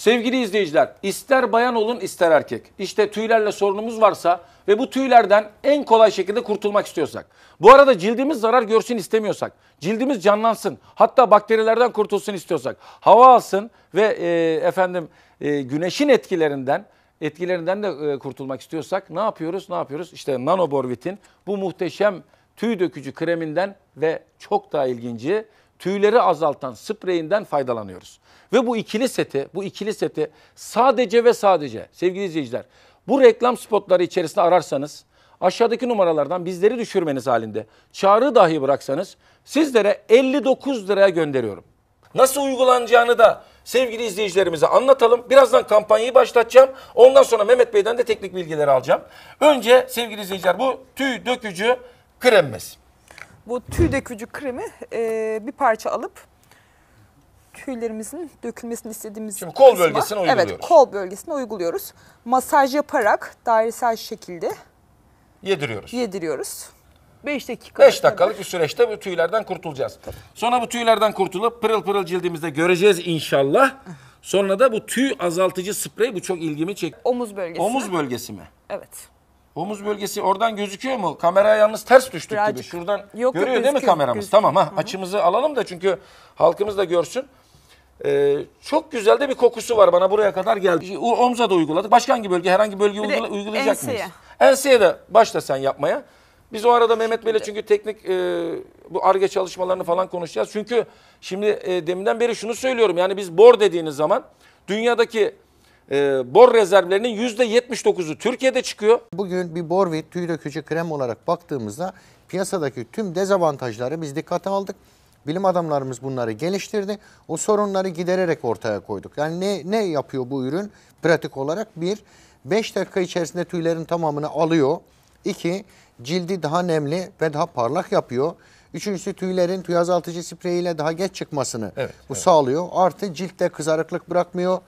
Sevgili izleyiciler, ister bayan olun ister erkek. İşte tüylerle sorunumuz varsa ve bu tüylerden en kolay şekilde kurtulmak istiyorsak. Bu arada cildimiz zarar görsün istemiyorsak, cildimiz canlansın, hatta bakterilerden kurtulsun istiyorsak, hava alsın ve e, efendim e, güneşin etkilerinden etkilerinden de e, kurtulmak istiyorsak ne yapıyoruz? Ne yapıyoruz? İşte Nanoborvit'in bu muhteşem tüy dökücü kreminden ve çok daha ilginci tüyleri azaltan spreyinden faydalanıyoruz. Ve bu ikili seti, bu ikili seti sadece ve sadece sevgili izleyiciler bu reklam spotları içerisinde ararsanız aşağıdaki numaralardan bizleri düşürmeniz halinde çağrı dahi bıraksanız sizlere 59 liraya gönderiyorum. Nasıl uygulanacağını da sevgili izleyicilerimize anlatalım. Birazdan kampanyayı başlatacağım. Ondan sonra Mehmet Bey'den de teknik bilgileri alacağım. Önce sevgili izleyiciler bu tüy dökücü kremimiz. Bu tüy dökücü kremi e, bir parça alıp tüylerimizin dökülmesini istediğimiz Şimdi kol kısma- bölgesine uyguluyoruz. Evet kol bölgesine uyguluyoruz. Masaj yaparak dairesel şekilde Yediriyoruz. yediriyoruz. 5 dakika. 5 dakikalık bir süreçte bu tüylerden kurtulacağız. Sonra bu tüylerden kurtulup pırıl pırıl cildimizde göreceğiz inşallah. Sonra da bu tüy azaltıcı sprey bu çok ilgimi çekti. Omuz bölgesi. Omuz bölgesi mi? Evet. Omuz bölgesi oradan gözüküyor mu? Kameraya yalnız ters düştük gibi. Birazcık. Şuradan Yok, yok, görüyor değil mi gözüküyor, kameramız? gözüküyor. Tamam ha açımızı alalım da çünkü halkımız da görsün. Ee, çok güzel de bir kokusu var bana buraya kadar geldi. Omza da uyguladık. Başka hangi bölge? Herhangi bölge Bir de uygula- uygulayacak enseye. mıyız? Enseye de başla sen yapmaya. Biz o arada Mehmet Bey'le çünkü teknik e, bu ARGE çalışmalarını falan konuşacağız. Çünkü şimdi e, deminden beri şunu söylüyorum. Yani biz bor dediğiniz zaman dünyadaki e, bor rezervlerinin %79'u Türkiye'de çıkıyor. Bugün bir Borvit tüy dökücü krem olarak baktığımızda piyasadaki tüm dezavantajları biz dikkate aldık. Bilim adamlarımız bunları geliştirdi. O sorunları gidererek ortaya koyduk. Yani ne, ne yapıyor bu ürün pratik olarak? Bir, 5 dakika içerisinde tüylerin tamamını alıyor. İki, cildi daha nemli ve daha parlak yapıyor. Üçüncüsü tüylerin tüy azaltıcı spreyiyle daha geç çıkmasını Evet, bu sağlıyor. Artı ciltte kızarıklık bırakmıyor.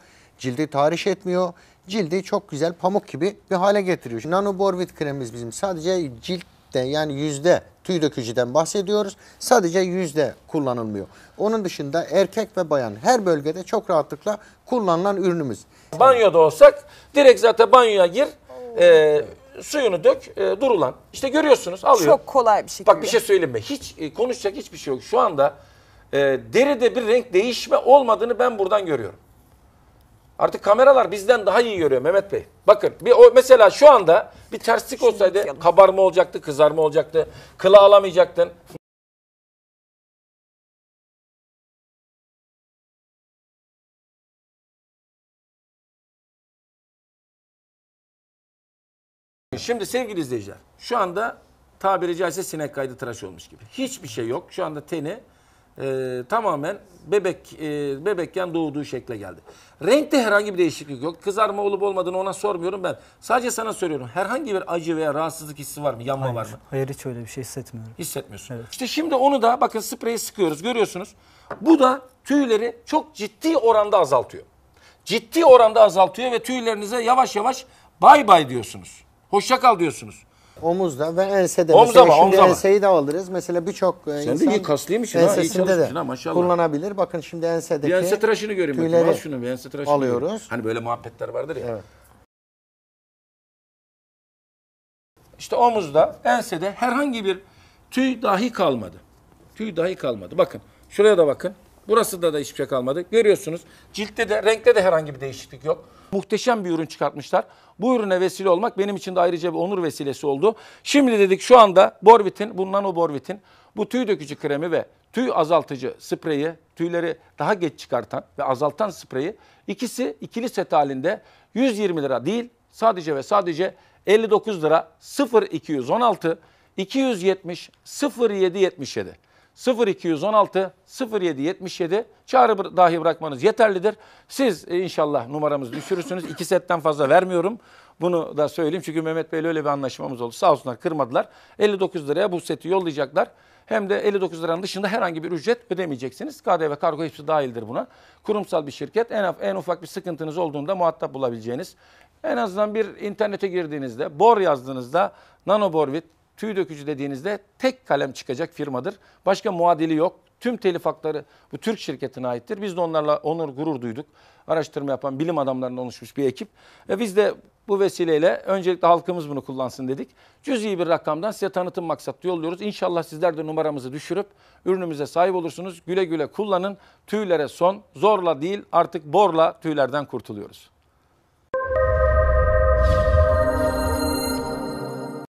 Cildi tahriş etmiyor. Cildi çok güzel pamuk gibi bir hale getiriyor. Nano Borvit kremimiz bizim sadece ciltte yani yüzde tüy dökücüden bahsediyoruz. Sadece yüzde kullanılmıyor. Onun dışında erkek ve bayan her bölgede çok rahatlıkla kullanılan ürünümüz. Banyoda olsak direkt zaten banyoya gir, e, suyunu dök, e, durulan. İşte görüyorsunuz alıyor. Çok kolay bir şekilde. Bak bir şey söyleyeyim mi? Hiç e, konuşacak hiçbir şey yok. Şu anda e, deride bir renk değişme olmadığını ben buradan görüyorum. Artık kameralar bizden daha iyi görüyor Mehmet Bey. Bakın bir o mesela şu anda bir terslik olsaydı kabarma olacaktı, kızarma olacaktı, kıla alamayacaktın. Şimdi sevgili izleyiciler, şu anda tabiri caizse sinek kaydı tıraş olmuş gibi. Hiçbir şey yok. Şu anda teni e, tamamen bebek e, bebekken doğduğu şekle geldi. Renkte herhangi bir değişiklik yok. Kızarma olup olmadığını ona sormuyorum ben. Sadece sana soruyorum. Herhangi bir acı veya rahatsızlık hissi var mı? Yanma var mı? Hayır hiç öyle bir şey hissetmiyorum. Hissetmiyorsun. İşte şimdi onu da bakın spreyi sıkıyoruz görüyorsunuz. Bu da tüyleri çok ciddi oranda azaltıyor. Ciddi oranda azaltıyor ve tüylerinize yavaş yavaş bay bay diyorsunuz. Hoşça kal diyorsunuz. Omuzda ve ensede. Omuz Mesela ama, şimdi omuz ama. enseyi de alırız. Mesela birçok e, de insan iyi kaslıymışsın ha, iyi ensesinde çalışmışsın de ha, maşallah. kullanabilir. Bakın şimdi ensedeki Bir ense tıraşını göreyim bakayım. tüyleri Al şunu bir ense tıraşını alıyoruz. göreyim. Hani böyle muhabbetler vardır ya. Evet. İşte omuzda, ensede herhangi bir tüy dahi kalmadı. Tüy dahi kalmadı. Bakın şuraya da bakın. Burası da da hiçbir şey kalmadı. Görüyorsunuz. Ciltte de renkte de herhangi bir değişiklik yok. Muhteşem bir ürün çıkartmışlar. Bu ürüne vesile olmak benim için de ayrıca bir onur vesilesi oldu. Şimdi dedik şu anda Borvit'in, bu Nano Borvit'in bu tüy dökücü kremi ve tüy azaltıcı spreyi, tüyleri daha geç çıkartan ve azaltan spreyi ikisi ikili set halinde 120 lira değil sadece ve sadece 59 lira 0216 270 0777 0216 0777 çağrı dahi bırakmanız yeterlidir. Siz e, inşallah numaramızı düşürürsünüz. İki setten fazla vermiyorum. Bunu da söyleyeyim çünkü Mehmet Bey'le öyle bir anlaşmamız oldu. Sağ olsunlar kırmadılar. 59 liraya bu seti yollayacaklar. Hem de 59 liranın dışında herhangi bir ücret ödemeyeceksiniz. KDV kargo hepsi dahildir buna. Kurumsal bir şirket. En, en ufak bir sıkıntınız olduğunda muhatap bulabileceğiniz. En azından bir internete girdiğinizde, bor yazdığınızda nanoborvit tüy dökücü dediğinizde tek kalem çıkacak firmadır. Başka muadili yok. Tüm telif hakları bu Türk şirketine aittir. Biz de onlarla onur gurur duyduk. Araştırma yapan bilim adamlarından oluşmuş bir ekip. Ve biz de bu vesileyle öncelikle halkımız bunu kullansın dedik. Cüzi bir rakamdan size tanıtım maksatlı yolluyoruz. İnşallah sizler de numaramızı düşürüp ürünümüze sahip olursunuz. Güle güle kullanın. Tüylere son. Zorla değil artık borla tüylerden kurtuluyoruz.